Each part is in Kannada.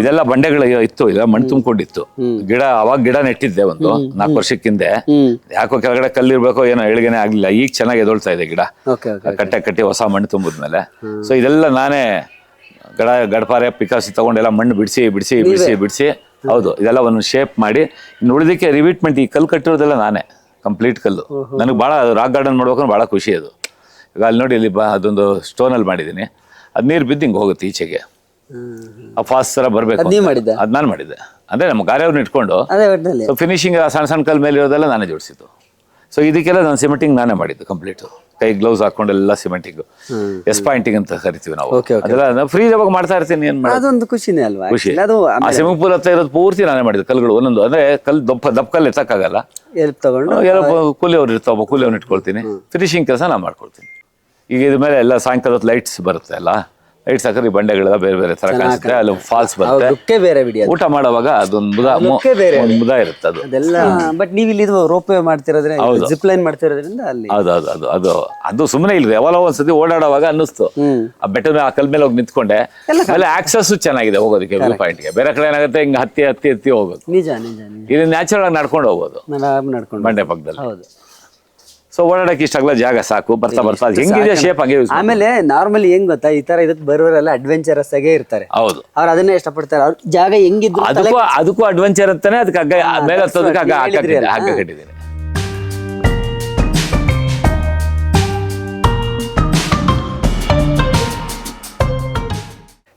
ಇದೆಲ್ಲ ಬಂಡೆಗಳು ಇತ್ತು ಇಲ್ಲ ಮಣ್ಣು ತುಂಬಿಕೊಂಡಿತ್ತು. ಗಿಡ ಅವಾಗ ಗಿಡ ನೆಟ್ಟಿದ್ದೆ ಒಂದು ನಾಲ್ಕು ವರ್ಷಕ್ಕಿಂದೆ. ಯಾಕೋ ಕೆಳಗಡೆ ಕಲ್ಲಿರ್ಬೇಕೋ ಏನೋ ಎಳಗನೆ ಆಗ್ಲಿಲ್ಲ. ಈಗ ಚೆನ್ನಾಗಿ ಎದೊಳ್ತಾ ಇದೆ ಗಿಡ. ಕಟ್ಟೆ ಕಟ್ಟಿ ಹೊಸ ಮಣ್ಣು ತುಂಬಿದ್ಮೇಲೆ. ಸೊ ಇದೆಲ್ಲ ನಾನೇ ಗಡ ಗಡಪಾರೆ ಪಿಕಾಸಿ ತಗೊಂಡೆಲ್ಲ ಮಣ್ಣು ಬಿಡಿಸಿ ಬಿಡಿಸಿ ಬಿಡಿಸಿ ಬಿಡಿಸಿ. ಹೌದು ಇದೆಲ್ಲ ಒಂದು ಶೇಪ್ ಮಾಡಿ. ಇನ್ನು ಉಳಿದಕ್ಕೆ ರಿವಿಟ್ಮೆಂಟ್ ಈ ಕಲ್ಲು ಕಟ್ಟಿರೋದೆಲ್ಲ ನಾನೇ ಕಂಪ್ಲೀಟ್ ಕಲ್ಲು. ನನಗೆ ಭಾಳ ರಾಕ್ ಗಾರ್ಡನ್ ಮಾಡ್ಬೇಕಂದ್ರೆ ಭಾಳ ಖುಷಿ ಅದು. ಈಗ ಅಲ್ಲಿ ನೋಡಿ ಇಲ್ಲಿ ಬಾ ಅದೊಂದು ಸ್ಟೋನಲ್ಲಿ ಮಾಡಿದ್ದೀನಿ. ಅದು ನೀರು ಬಿದ್ದು ಹಿಂಗೆ ಹೋಗುತ್ತೆ ಈಚೆಗೆ. ಆ ಫಾಸ್ಟ್ ತರ ಬರಬೇಕು ಅದ್ ನೀವ್ ಮಾಡಿದ್ದ? ಅದು ನಾನು ಮಾಡಿದ್ದೆ. ಅಂದ್ರೆ ನಮ್ಮ ಗಾರೆಯವ್ರನ್ನ ಇಟ್ಕೊಂಡು ಅದೇ ಒಟ್ಟಿನಲ್ಲಿ ಸೊ ಫಿನಿಶಿಂಗ್ ಸಣ್ಣ ಸಣ್ಣ ಕಲ್ ಮೇಲೆ ಇರೋದೆಲ್ಲ ನಾನೇ ಜೋಡಿಸಿದ್ದು. ಸೊ ಇದಕ್ಕೆಲ್ಲ ನಾನು ಸಿಮೆಂಟಿಂಗ್ ನಾನೇ ಮಾಡಿದ್ದು ಕಂಪ್ಲೀಟ್ ಕೈ ಗ್ಲೌಸ್ ಹಾಕೊಂಡು ಎಲ್ಲ ಸಿಮೆಂಟಿಂಗ್ ಎಸ್ ಪಾಯಿಂಟಿಂಗ್ ಅಂತ ಕರಿತೀವಿ ನಾವು. Okay, okay. ಅದೆಲ್ಲ ಫ್ರೀ ಜಾಬ್ ಮಾಡ್ತಾ ಇರ್ತೀನಿ ಏನ್ ಮಾಡೋದು? ಅದೊಂದು ಖುಷಿನೇ ಅಲ್ವಾ? ಖುಷಿ. Actually ಅದು ಆ ಸ್ವಿಮ್ಮಿಂಗ್ ಪೂಲ್ ಹತ್ರ ಇರೋದು ಪೂರ್ತಿ ನಾನೇ ಮಾಡಿದ್ದು ಕಲ್ಗಳು ಒಂದೊಂದು ಅಂದ್ರೆ ಕಲ್ ದಪ್ಪ ದಪ್ಪ ಕಲ್ಲು ಎತ್ತಕ್ಕಾಗಲ್ಲ. ಎಲ್ಪ್ ತಗೊಂಡು? ಎಲ್ಲ ಕೂಲಿಯವ್ರು ಇರ್ತಾವ ಕೂಲಿ ಕೂಲಿಯವ್ರನ್ನ ಇಟ್ಕೊಳ್ತೀನಿ. ಫಿನಿಶಿಂಗ್ ಕೆಲಸ ನಾನು ಮಾಡ್ಕೊಳ್ತೀನಿ. ಈಗ ಇದ್ರ ಮೇಲೆ ಎಲ್ಲ ಸಾಯಂಕಾಲದ ಲೈಟ್ಸ್ ಬರುತ್ತೆ ಅಲ್ಲ? ಲೈಟ್ಸ್ ಸಕ್ಕರೆ ಬಂಡೆಗಳ ಬಂಡೆಗಳೆಲ್ಲ ಬೇರೆ ಬೇರೆ ತರ ಕಾಣಿಸುತ್ತೆ. ಅಲ್ಲಿ ಫಾಲ್ಸ್ ಬರುತ್ತೆ. ಲುಕ್ಕೇ ಬೇರೆ ಬಿಡಿ ಅದು. ಊಟ ಮಾಡುವಾಗ ಅದೊಂದು ಮುದ ಬೇರೆ ಒಂದು ಮುದ ಇರುತ್ತೆ ಅದು ಅದೆಲ್ಲ ಬಟ್ ನೀವು ಇಲ್ಲಿ ಇದು ರೋಪ್ ವೇ ಮಾಡ್ತಿರೋದ್ರೆ ಹೌದು. ಜಿಪ್ ಲೈನ್ ಮಾಡ್ತಿರೋದ್ರಿಂದ ಅಲ್ಲಿ ಹೌದು ಅದು ಅದು ಅದು ಅದು ಸುಮ್ಮನೆ ಇಲ್ರಿ. ಯಾವಾಗ ಒಂದ್ಸತಿ ಓಡಾಡುವಾಗ ಅನ್ನಿಸ್ತು. ಆ ಬೆಟ್ಟದ ಮೇಲೆ ಆ ಕಲ್ ಮೇಲೆ ಹೋಗಿ ನಿಂತ್ಕೊಂಡೆ. ಆಮೇಲೆ ಆಕ್ಸಸ್ ಚೆನ್ನಾಗಿದೆ ಹೋಗೋದಕ್ಕೆ ವ್ಯೂ ಪಾಯಿಂಟ್ಗೆ. ಬೇರೆ ಕಡೆ ಏನಾಗುತ್ತೆ ಹಿಂಗೆ ಹತ್ತಿ ಹತ್ತಿ ಹತ್ತಿ ಹೋಗೋದು. ನಿಜ ನಿಜ ನಿಜ. ಇಲ್ಲಿ ನ್ಯಾಚುರಲ್ ಆಗಿ ನಡ್ಕೊಂಡು ಹೋಗೋದು. ನಡ್ಕೊಂಡು ಬಂಡೆ ಪಕ್ಕದಲ್ಲಿ. ಹೌದು. ಸೊ ಓಡಾಡಕ್ಕೆ ಇಷ್ಟಾಗಲ್ಲ ಜಾಗ ಸಾಕು ಬರ್ತಾ ಬರ್ತಾ ಅದು ಹೆಂಗಿದೆ? ಶೇಪ್ ಹಂಗೆ ಆಮೇಲೆ ನಾರ್ಮಲಿ ಹೆಂಗ್ ಗೊತ್ತಾ? ಈ ತರ ಇದಕ್ಕೆ ಬರೋರೆಲ್ಲ ಅಡ್ವೆಂಚರಸ್ ಆಗೇ ಇರ್ತಾರೆ. ಹೌದು. ಅವ್ರು ಅದನ್ನೇ ಇಷ್ಟಪಡ್ತಾರೆ. ಅವ್ರ ಜಾಗ ಹೆಂಗಿದ್ರು ಅದಕ್ಕೂ ಅದಕ್ಕೂ ಅಡ್ವೆಂಚರ್ ಅಂತಾನೆ ಅದಕ್ಕೆ ಹಗ್ಗ ಮೇಲೆ ಹತ್ತೋದಕ್ಕೆ ಹಗ್ಗ ಹೇಳಿದ್ರಿ ಅಲ್ಲ? ಹಗ್ಗ ಕಟ್ಟಿದ್ದೀನಿ.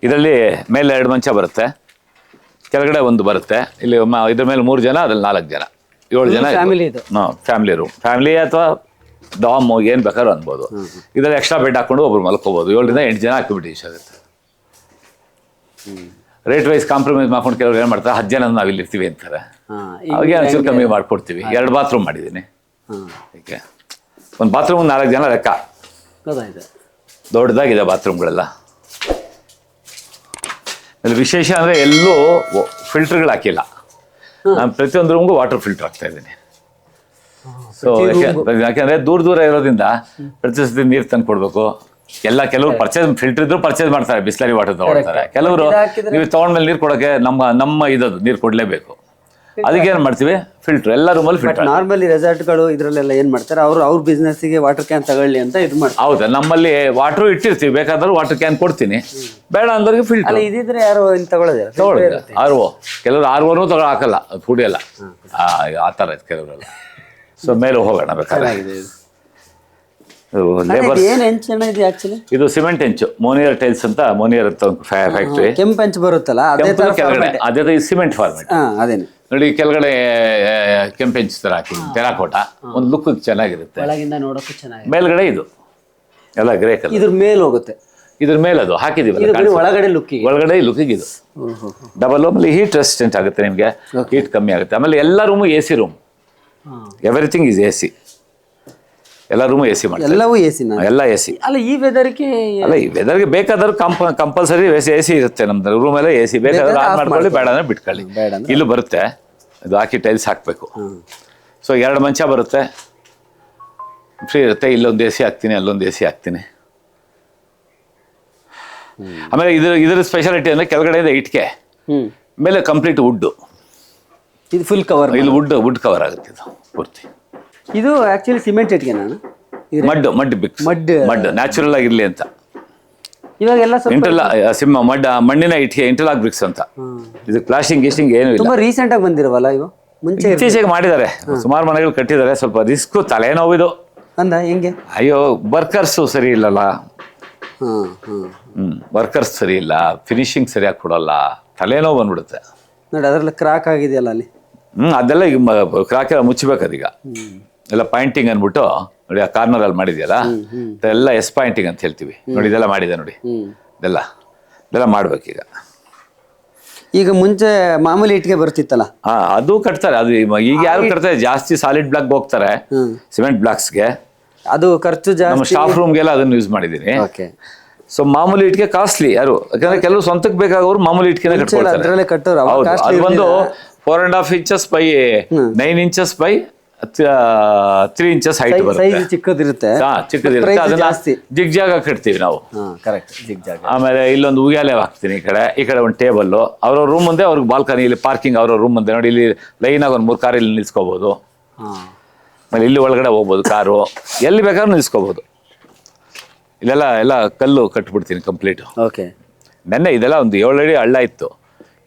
ಇದರಲ್ಲಿ ಮೇಲೆ ಎರಡು ಮಂಚ ಬರುತ್ತೆ. ಕೆಳಗಡೆ ಒಂದು ಬರುತ್ತೆ. ಇಲ್ಲಿ ಮ- ಇದ್ರ ಮೇಲೆ ಮೂರು ಜನ ಅದ್ರಲ್ಲಿ ನಾಲ್ಕು ಜನ. ಏಳು ಜನ ಫ್ಯಾಮಿಲಿ ಇದು. ಫ್ಯಾಮಿಲಿ ರೂಮ್ ಫ್ಯಾಮಿಲಿ ಅಥವಾ ಡಾಮ್ ಏನು ಬೇಕಾದ್ರೂ ಅನ್ಬೋದು. ಇದರಲ್ಲಿ ಎಕ್ಸ್ಟ್ರಾ ಬೆಡ್ ಹಾಕೊಂಡು ಒಬ್ರು ಮಲ್ಕೋಬೋದು. ಏಳರಿಂದ ಎಂಟು ಜನ ಇಷ್ಟ ಆಗುತ್ತೆ. ರೇಟ್ ವೈಸ್ ಕಾಂಪ್ರಮೈಸ್ ಮಾಡ್ಕೊಂಡು ಕೆಲವ್ರು ಏನು ಮಾಡ್ತಾರೆ ಹತ್ತು ಜನ ನಾವು ಇಲ್ಲಿ ಇರ್ತೀವಿ ಅಂತಾರೆ. ಹಾ ಅವಾಗ ಒಂಚೂರು ಕಮ್ಮಿ ಮಾಡ್ಕೊಡ್ತೀವಿ. ಎರಡು ಬಾತ್ರೂಮ್ ಮಾಡಿದ್ದೀನಿ. ಓಕೆ ಒಂದು ಬಾತ್ರೂಮ್ ನಾಲ್ಕು ಜನ ಲೆಕ್ಕ. ದೊಡ್ಡದಾಗಿದೆ ಬಾತ್ರೂಮ್ಗಳೆಲ್ಲ ಅಲ್ಲಿ ವಿಶೇಷ ಅಂದರೆ ಎಲ್ಲೂ ಫಿಲ್ಟರ್ಗಳು ಹಾಕಿಲ್ಲ. ನಾನು ಪ್ರತಿಯೊಂದು ರೂಮ್ಗೂ ವಾಟರ್ ಫಿಲ್ಟರ್ ಹಾಕ್ತಾ ಇದ್ದೀನಿ. ಸೊ ಯಾಕಂದ್ರೆ ದೂರ ದೂರ ಇರೋದ್ರಿಂದ ಪ್ರತಿ ಸತಿ ನೀರು ತಂದು ಕೊಡ್ಬೇಕು. ಎಲ್ಲ ಕೆಲವರು ಪರ್ಚೇಸ್ ಫಿಲ್ಟರ್ ಇದ್ರು ಪರ್ಚೇಸ್ ಮಾಡ್ತಾರೆ ಬಿಸ್ಲರಿ ವಾಟರ್ ತಗೊಳ್ತಾರೆ ಕೆಲವರು ನೀವು ತಗೊಂಡ್ಮೇಲೆ ನೀರು ಕೊಡೋಕೆ ನಮ್ಮ ನಮ್ಮ ಇದದು ನೀರು ಕೊಡಲೇಬೇಕು. ಅದಕ್ಕೆ ಏನು ಮಾಡ್ತೀವಿ? ಫಿಲ್ಟರ್ ಎಲ್ಲ ರೂಮಲ್ಲಿ ಫಿಲ್ಟರ್ ನಾರ್ಮಲಿ ರೆಸಾರ್ಟ್ಗಳು ಇದ್ರಲ್ಲೆಲ್ಲ ಏನ್ ಮಾಡ್ತಾರೆ? ಅವ್ರು ಅವ್ರ business ಗೆ ವಾಟರ್ ಕ್ಯಾನ್ ತಗೊಳ್ಳಿ ಅಂತ ಇದು ಮಾಡ್ತಾರೆ. ಹೌದಾ ನಮ್ಮಲ್ಲಿ ವಾಟರ್ ಇಟ್ಟಿರ್ತೀವಿ. ಬೇಕಾದ್ರೆ ವಾಟರ್ ಕ್ಯಾನ್ ಕೊಡ್ತೀನಿ. ಬೇಡ ಅಂದ್ರೆ ಫಿಲ್ಟರ್ ಅಲ್ಲ ಇದಿದ್ರೆ ಯಾರು ತಗೊಳ್ಳೋದಿಲ್ಲ? ತಗೊಳ್ಳಿ ಆರ್ ಓ ಕೆಲವರು ಆರ್ ಓನು ತಗೊಳ್ಳೋ ಹಾಕಲ್ಲ ಕುಡಿಯಲ್ಲ ಆ ಥರ ಕೆಲವರೆಲ್ಲ. ಸೊ ಮೇಲೆ ಹೋಗೋಣ ಬೇಕಾದ್ರೆ. ಚೆನ್ನಾಗಿದೆ ಇದು. ಲೇಬರ್ ಹೆಂಚಣ ಇದು ಆಕ್ಚುಲಿ ಇದು ಸಿಮೆಂಟ್ ಹೆಂಚು. ಮೋನಿಯರ್ ಟೈಲ್ಸ್ ಅಂತ ಮೋನಿಯರ್ ಅಂತ ಒಂದು ಫ್ಯಾಕ್ಟ್ರಿ ಕೆಂಪು ಹೆಂಚ್ ಬರುತ್ತಲ್ಲ ಅದೇ ತರ ಕೆಳಗಡೆ. ಅದೇ ಸಿಮೆಂಟ್ ಫಾರ್ಮೆಟ್ ಹಾ ಅದೇನೆ. ನೋಡಿ ಕೆಳಗಡೆ ಕೆಂಪು ಹೆಂಚು ಥರ ಹಾಕಿದ್ದೀನಿ ಟೆರಾಕೋಟ. ಒಂದು ಲುಕ್ ಚೆನ್ನಾಗಿರುತ್ತೆ. ಒಳಗಿಂದ ಚೆನ್ನಾಗಿದೆ. ಮೇಲ್ಗಡೆ ಇದು. ಎಲ್ಲ ಗ್ರೇ ಕಲರ್ ಇದ್ರ ಮೇಲೆ ಹೋಗುತ್ತೆ. ಇದ್ರ ಮೇಲೆ ಅದು. ಇದು ಬರೀ ಒಳಗಡೆ ಲುಕ್ಕಿಗೆ ಒಳಗಡೆ ಲುಕ್ಕಿಗೆ ಇದು. ಡಬಲ್ ಆಮೇಲೆ ಹೀಟ್ ರೆಸಿಸ್ಟೆಂಟ್ ಆಗುತ್ತೆ ನಿಮಗೆ. ಹೀಟ್ ಕಮ್ಮಿ ಆಗುತ್ತೆ. ಆಮೇಲೆ ಎಲ್ಲ room A C room everything is A C ಎಲ್ಲ ರೂಮ್ ಎ ಸಿ ಮಾಡ್ತಾರೆ. ಎಲ್ಲವೂ ಎ ಸಿನ ಎಲ್ಲ ಎ ಸಿ ಅಲ್ಲ ಈ ವೆದರ್ಗೆ ಅಲ್ಲ ಈ ವೆದರ್ಗೆ ಬೇಕಾದ್ರೆ ಕಂಪ ಕಂಪಲ್ಸರಿ ಎ ಸಿ ಇರುತ್ತೆ ನಮ್ದು. ರೂಮ್ ಎಲ್ಲ ಎ ಸಿ ಬೇಕಾದ್ರೆ ಆನ್ ಮಾಡ್ಕೊಳ್ಳಿ ಬೇಡ ಅಂದ್ರೆ ಬಿಟ್ಕೊಳ್ಳಿ. ಇಲ್ಲ ಬರುತ್ತೆ. ಇದು ಹಾಕಿ ಟೈಲ್ಸ್ ಹಾಕಬೇಕು. ಸೊ ಎರಡು ಮಂಚ ಬರುತ್ತೆ. ಫ್ರೀ ಇರುತ್ತೆ. ಇಲ್ಲೊಂದು ಎ ಸಿ ಹಾಕ್ತೀನಿ ಅಲ್ಲೊಂದು ಎ ಸಿ ಹಾಕ್ತೀನಿ. ಆಮೇಲೆ ಇದ್ರ ಇದ್ರ ಸ್ಪೆಷಾಲಿಟಿ ಅಂದರೆ ಕೆಳಗಡೆಯಿಂದ ಇಟ್ಕೆ. ಮೇಲೆ ಕಂಪ್ಲೀಟ್ ವುಡ್ಡು ಇದು ಫುಲ್ ಕವರ್ ಇಲ್ಲಿ ವುಡ್ ವುಡ್ ಕವರ್ ಆಗುತ್ತೆ ಇದು ಪೂರ್ತಿ. ಇದು ಆಕ್ಚುಲಿ ಸಿಮೆಂಟ್ ಇಟ್ಗೆ ನಾನು. Mud mud bricks mud mud natural ಆಗಿರಲಿ ಅಂತ. ಇವಾಗೆಲ್ಲ ಸ್ವಲ್ಪ ಇಂಟರ್ಲಾ ಸಿಮ್ಮ ಮಡ್ ಮಣ್ಣಿನ ಇಟ್ಟಿಗೆ ಇಂಟರ್ಲಾಕ್ ಬ್ರಿಕ್ಸ್ ಅಂತ. ಇದು ಕ್ಲಾಶಿಂಗ್ ಗಿಸ್ಟಿಂಗ್ ಏನು ಇಲ್ಲ. ತುಂಬಾ ರೀಸೆಂಟ್ ಆಗಿ ಬಂದಿರವಲ್ಲ ಇವು? ಮುಂಚೆ. ಇತ್ತೀಚೆಗೆ ಮಾಡಿದ್ದಾರೆ. ಸುಮಾರು ಮನೆಗಳು ಕಟ್ಟಿದ್ದಾರೆ. ಸ್ವಲ್ಪ ರಿಸ್ಕ್ ತಲೆನೋವಿದು ಅಂದ ಹೆಂಗೆ? ಅಯ್ಯೋ ವರ್ಕರ್ಸು ಸರಿ ಇಲ್ಲಲ್ಲ. ಹ್ಮ್ ವರ್ಕರ್ಸ್ ಸರಿ ಇಲ್ಲ. ಫಿನಿಶಿಂಗ್ ಸರಿಯಾಗಿ ಕೊಡಲ್ಲ. ತಲೆನೋವು ಬಂದ್ಬಿಡುತ್ತೆ. ನೋಡಿ ಅದರಲ್ಲಿ ಕ್ರಾಕ್ ಆಗಿದೆಯಲ್ಲ ಅಲ್ಲಿ? ಹ್ಮ್ ಅದೆಲ್ಲ ಈಗ ಕ್ರಾಕ್ ಎಲ್ಲ ಮುಚ್ಚಬೇಕು ಅದೀಗ ಎಲ್ಲ ಪಾಯಿಂಟಿಂಗ್ ಅಂದ್ಬಿಟ್ಟು ನೋಡಿ ಆ ಕಾರ್ನರ್ ಅಲ್ಲಿ ಮಾಡಿದೆಯಲ್ಲ? ಎಲ್ಲ ಎಸ್ ಪಾಯಿಂಟಿಂಗ್ ಅಂತ ಹೇಳ್ತೀವಿ. ನೋಡಿ ಇದೆಲ್ಲ ಮಾಡಿದೆ ನೋಡಿ. ಇದೆಲ್ಲ ಇದೆಲ್ಲ ಮಾಡ್ಬೇಕೀಗ. ಈಗ ಮುಂಚೆ ಮಾಮೂಲಿ ಇಟ್ಟಿಗೆ ಬರ್ತಿತ್ತಲ್ಲ? ಹಾ ಅದು ಕಟ್ತಾರೆ. ಅದು ಈಗ ಯಾರು ಕಟ್ತಾರೆ? ಜಾಸ್ತಿ ಸಾಲಿಡ್ ಬ್ಲಾಕ್ ಹೋಗ್ತಾರೆ. ಸಿಮೆಂಟ್ ಬ್ಲಾಕ್ಸ್ಗೆ ಅದು ಖರ್ಚು ನಮ್ಮ ಜಾಸ್ತಿ. ಸ್ಟಾಫ್ ರೂಮ್ಗೆಲ್ಲ ಅದನ್ನು ಯೂಸ್ ಮಾಡಿದ್ದೀನಿ ಓಕೆ ಸೊ ಮಾಮೂಲಿ ಇಟ್ಕೆ ಕಾಸ್ಟ್ಲಿ ಯಾರು? ಯಾಕಂದ್ರೆ ಕೆಲವು ಸ್ವಂತಕ್ಕೆ ಬೇಕಾಗೋರು ಮಾಮೂಲಿ ಇಟ್ಕೆನೆ ಕಟ್ಕೊಳ್ತಾರೆ. ಹೌದು. ಅದು ಬಂದು. Four and half inches by nine inches by three inches height ಬರುತ್ತೆ. ಸೈಜ್ ಚಿಕ್ಕದಿರುತ್ತೆ. ಹಾ ಚಿಕ್ಕದಿರುತ್ತೆ. Price ಅದನ್ನ ಜಾಸ್ತಿ. ಜಿಗ್ ಜಾಗ ಕಟ್ತೀವಿ ನಾವು. ಕರೆಕ್ಟ್ ಜಿಗ್ ಜಾಗ ಆಮೇಲೆ ಇಲ್ಲೊಂದು ಉಗ್ಯಾಲೆ ಹಾಕ್ತೀನಿ ಈ ಕಡೆ. ಈ ಕಡೆ ಒಂದು ಟೇಬಲ್ ಅವ್ರ ರೂಮ್ ಮುಂದೆ ಅವ್ರಿಗೆ ಬಾಲ್ಕನಿ ಇಲ್ಲಿ ಪಾರ್ಕಿಂಗ್ ಅವ್ರ ರೂಮ್ ಮುಂದೆ ನೋಡಿ ಇಲ್ಲಿ ಲೈನ್ ಆಗಿ ಒಂದು ಮೂರು ಕಾರ್ ಇಲ್ಲಿ ನಿಲ್ಸ್ಕೋಬಹುದು ಹಾ. ಆಮೇಲೆ ಇಲ್ಲಿ ಒಳಗಡೆ ಹೋಗ್ಬೋದು ಕಾರು ಎಲ್ಲಿ ಬೇಕಾದ್ರೂ ನಿಲ್ಸ್ಕೋಬೋದು. ಇಲ್ಲೆಲ್ಲ ಎಲ್ಲ ಕಲ್ಲು ಕಟ್ಬಿಡ್ತೀನಿ ಕಂಪ್ಲೀಟ್ ಓಕೆ. ನೆನ್ನೆ ಇದೆಲ್ಲ ಒಂದು ಏಳು ಅಡಿ ಹಳ್ಳ ಇತ್ತು.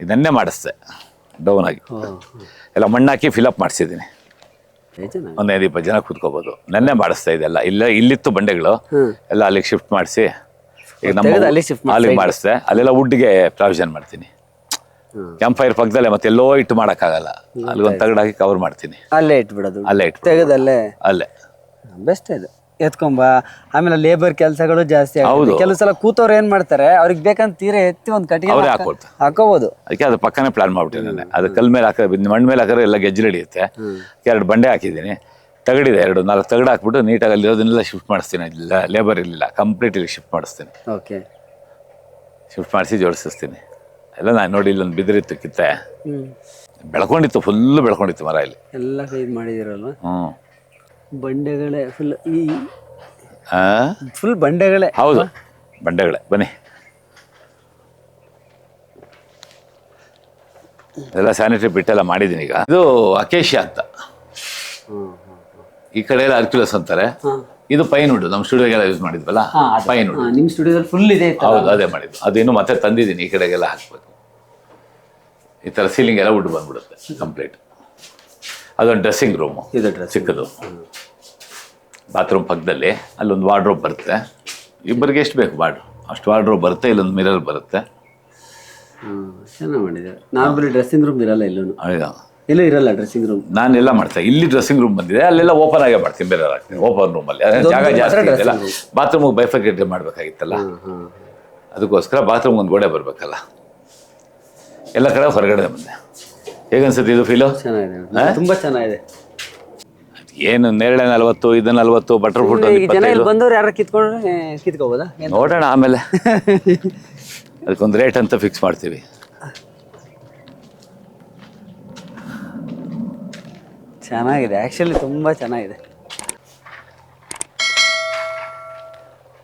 ಇದನ್ನೇ ಮಾಡಿಸ್ದೆ ಡೌನ್ ಆಗಿ. ಎಲ್ಲ ಮಣ್ಣಾಕಿ ಫಿಲಪ್ ಮಾಡಿಸಿದ್ದೀನಿ. ಒಂದೈದು ಇಪ್ಪತ್ತು ಜನ ಕೂತ್ಕೋಬೋದು. ನೆನ್ನೆ ಮಾಡಿಸ್ತಾ ಇದೆಲ್ಲ. ಇಲ್ಲ ಇಲ್ಲಿತ್ತು ಬಂಡೆಗಳು. ಎಲ್ಲ ಅಲ್ಲಿಗೆ ಶಿಫ್ಟ್ ಮಾಡಿಸಿ ಈಗ ನಮ್ಮ ಅಲ್ಲಿಗೆ shift ಅಲ್ಲಿಗೆ. ಮಾಡಿಸ್ದೆ. ಅಲ್ಲೆಲ್ಲ ವುಡ್ಗೆ ಪ್ರಾವಿಷನ್ ಮಾಡ್ತೀನಿ. ಕ್ಯಾಂಪ್ ಫೈರ್ ಪಕ್ಕದಲ್ಲೇ ಮತ್ತೆ ಎಲ್ಲೋ ಇಟ್ಟು ಮಾಡೋಕ್ಕಾಗಲ್ಲ. ಅಲ್ಲಿಗೊಂದು ಒಂದು ಹಾಕಿ ಕವರ್ ಮಾಡ್ತೀನಿ. ಅಲ್ಲೇ ಇಟ್ಬಿಡೋದು. ಅಲ್ಲೇ ಇಟ್ಟು ತೆಗೆದಲ್ಲೇ? ಅಲ್ಲೇ. ಬೆಸ್ಟ್ ಇದು. ಎತ್ಕೊಂಬ. ಆಮೇಲೆ ಲೇಬರ್ ಕೆಲಸಗಳು ಜಾಸ್ತಿ ಹೌದು. ಕೆಲವು ಸಲ ಕೂತವ್ರು ಏನ್ ಮಾಡ್ತಾರೆ? ಅವ್ರಿಗೆ ಬೇಕಂತ ತೀರಾ ಎತ್ತಿ ಒಂದ್ ಕಟ್ಟಿಗೆ ಅವರೇ ಹಾಕ- ಹಾಕೊಳ್ತಾರೆ. ಹಾಕೋಬಹುದು ಅದಕ್ಕೆ ಅದು ಪಕ್ಕನೆ ಪ್ಲಾನ್ ಮಾಡ್ಬಿಟ್ಟಿದ್ದೀನಿ ಅದು ಕಲ್ ಮೇಲೆ ಹಾಕಿದ್ರೆ ಮಣ್ಣು ಮೇಲೆ ಹಾಕಿದ್ರೆ ಎಲ್ಲ ಗೆಜ್ಜೆ ಹಿಡಿಯುತ್ತೆ. ಎರಡು ಬಂಡೆ ಹಾಕಿದ್ದೀನಿ. ತಗಡಿದೆ ಎರಡು ನಾಲ್ಕು ತಗಡು ಹಾಕ್ಬಿಟ್ಟು ನೀಟಾಗಿ ಅಲ್ಲಿರೋದನ್ನೆಲ್ಲ ಶಿಫ್ಟ್ ಮಾಡಿಸ್ತೀನಿ. ಇಲ್ಲ ಲೇಬರ್ ಇರಲಿಲ್ಲ. ಕಂಪ್ಲೀಟ್ ಇಲ್ಲಿ ಶಿಫ್ಟ್ ಮಾಡಿಸ್ತೀನಿ. ಓಕೆ. ಶಿಫ್ಟ್ ಮಾಡಿಸಿ ಜೋಡಿಸ್ತೀನಿ ಎಲ್ಲ ನಾನು ನೋಡಿ ಇಲ್ಲೊಂದು ಬಿದಿರಿತ್ತು ಕಿತ್ತೆ. ಹ್ಮ್. ಬೆಳ್ಕೊಂಡಿತ್ತು ಫುಲ್ಲು ಬೆಳ್ಕೊಂಡಿತ್ತು ಮರ ಇಲ್ಲಿ. ಎಲ್ಲ ಇದು ಮಾಡಿದಿರಲ್ವ ಹ್ಞೂ ಬಂಡೆಗಳೇ ಫುಲ್ ಈ ಆ? ಫುಲ್ ಬಂಡೆಗಳೇ. ಹೌದು ಬಂಡೆಗಳೇ. ಬನ್ನಿ. ಎಲ್ಲ ಸ್ಯಾನಿಟರಿ ಬಿಟ್ಟೆಲ್ಲ ಮಾಡಿದ್ದೀನಿ ಈಗ. ಇದು ಅಕೇಶಿಯಾ ಅಂತ. ಈ ಕಡೆ ಎಲ್ಲ ಅರ್ಕ್ಯುಲಸ್ ಅಂತಾರೆ ಇದು ಪೈನ್ ಉಡ್ ನಮ್ಮ ಸ್ಟುಡಿಯೋಗೆಲ್ಲ ಯೂಸ್ ಮಾಡಿದ್ವಲ್ಲ? ಪೈನ್ ಉಡ್ ನಿಮ್ಮ ಸ್ಟುಡಿಯೋದಲ್ಲಿ ಫುಲ್ ಇದೆ? ಹೌದು ಅದೇ ಮಾಡಿದ್ದು. ಅದೇನು ಮತ್ತೆ ತಂದಿದ್ದೀನಿ ಈ ಕಡೆಗೆಲ್ಲ ಹಾಕ್ಬೇಕು ಈ ಥರ ಸೀಲಿಂಗ್ ಎಲ್ಲ ಉಡ್ ಬಂದ್ಬಿಡುತ್ತೆ ಕಂಪ್ಲೀಟ್ ಅದೊಂದು ಡ್ರೆಸ್ಸಿಂಗ್ ರೂಮು ಇದು ಡ್ರೆಸ್ ಚಿಕ್ಕದು. ಬಾತ್ರೂಮ್ ಪಕ್ಕದಲ್ಲಿ ಅಲ್ಲೊಂದು ವಾರ್ಡ್ರೋಬ್ ಬರುತ್ತೆ. ಇಬ್ಬರಿಗೆ ಎಷ್ಟು ಬೇಕು ವಾರ್ಡ್ ಅಷ್ಟು ವಾರ್ಡ್ರೋಬ್ ಬರುತ್ತೆ ಇಲ್ಲೊಂದು ಮಿರರ್ ಬರುತ್ತೆ. ಚೆನ್ನಾಗಿ ಮಾಡಿದ್ದಾರೆ ನಾರ್ಮಲಿ ಡ್ರೆಸ್ಸಿಂಗ್ ರೂಮ್ ಇರಲ್ಲ ಇಲ್ಲೂ? ಎಲ್ಲೂ ಇರಲ್ಲ ಡ್ರೆಸ್ಸಿಂಗ್ ರೂಮ್ ನಾನೆಲ್ಲ ಮಾಡ್ತೇನೆ. ಇಲ್ಲಿ ಡ್ರೆಸ್ಸಿಂಗ್ ರೂಮ್ ಬಂದಿದೆ ಅಲ್ಲೆಲ್ಲ ಓಪನ್ ಆಗೇ ಮಾಡ್ತೀನಿ ಬೇರೆ ಹಾಕ್ತೀನಿ ಓಪನ್ ರೂಮಲ್ಲಿ ಅಲ್ಲಿ. ಜಾಗ ಜಾಸ್ತಿ ಇದೆಯಲ್ಲ ಬಾತ್ರೂಮ್ ಬಾತ್ರೂಮಿಗೆ ಬೈಫಿಕೇಟ್ ಮಾಡಬೇಕಾಗಿತ್ತಲ್ಲ. ಅದಕ್ಕೋಸ್ಕರ ಬಾತ್ರೂಮ್ ಒಂದು ಗೋಡೆ ಬರಬೇಕಲ್ಲ. ಎಲ್ಲ ಕಡೆ ಹೊರಗಡೆ ಬಂದೆ. ಹೇಗನ್ಸುತ್ತೆ ಇದು ಫೀಲು ಚೆನ್ನಾಗಿದೆ. ತುಂಬಾ ಚೆನ್ನಾಗಿದೆ. ಏನು ನೇರಳೆ ನಲ್ವತ್ತು ಇದು ನಲ್ವತ್ತು ಬಟರ್ ಫ್ರೂಟ್ ಜನ ಇಲ್ಲಿ ಬಂದವ್ರು ಯಾರು ಕಿತ್ಕೊಂಡ್ರೆ ಕಿತ್ಕೋಬೋದಾ? ನೋಡೋಣ ಆಮೇಲೆ. ಅದಕ್ಕೊಂದು ರೇಟ್ ಅಂತ ಫಿಕ್ಸ್ ಮಾಡ್ತೀವಿ. ಚೆನ್ನಾಗಿದೆ. ಆ್ಯಕ್ಚುಲಿ ತುಂಬಾ ಚೆನ್ನಾಗಿದೆ.